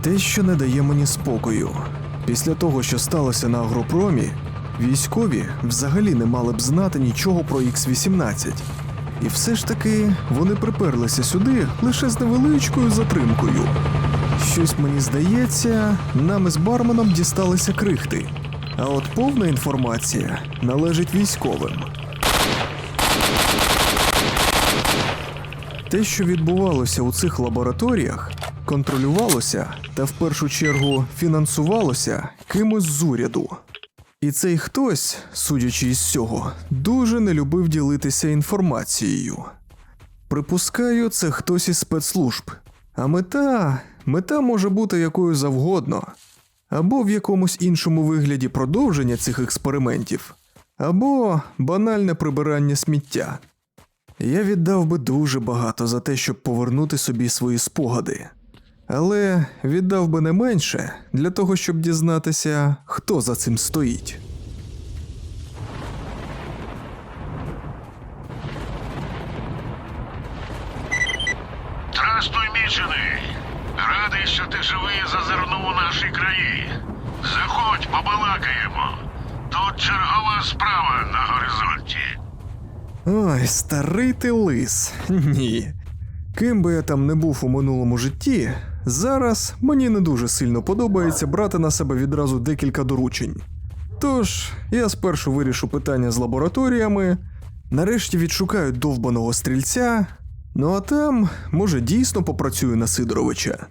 Те, що не дає мені спокою. Після того, що сталося на агропромі, військові взагалі не мали б знати нічого про X-18. І все ж таки вони приперлися сюди лише з невеличкою затримкою. Щось мені здається, нам із барменом дісталися крихти. А от повна інформація належить військовим. Те, що відбувалося у цих лабораторіях, контролювалося та в першу чергу фінансувалося кимось з уряду. І цей хтось, судячи із цього, дуже не любив ділитися інформацією. Припускаю, це хтось із спецслужб. А мета, мета може бути якою завгодно, або в якомусь іншому вигляді продовження цих експериментів, або банальне прибирання сміття. Я віддав би дуже багато за те, щоб повернути собі свої спогади. Але віддав би не менше для того, щоб дізнатися, хто за цим стоїть. Здравствуй, мічений. Радий, що ти живий зазирнув у наші краї. Заходь, побалакаємо. Тут чергова справа на горизонті. Ой, старий ти лис. Ні. Ким би я там не був у минулому житті, зараз мені не дуже сильно подобається брати на себе відразу декілька доручень. Тож, я спершу вирішу питання з лабораторіями, нарешті відшукаю довбаного стрільця, ну а там, може, дійсно попрацюю на Сидоровича.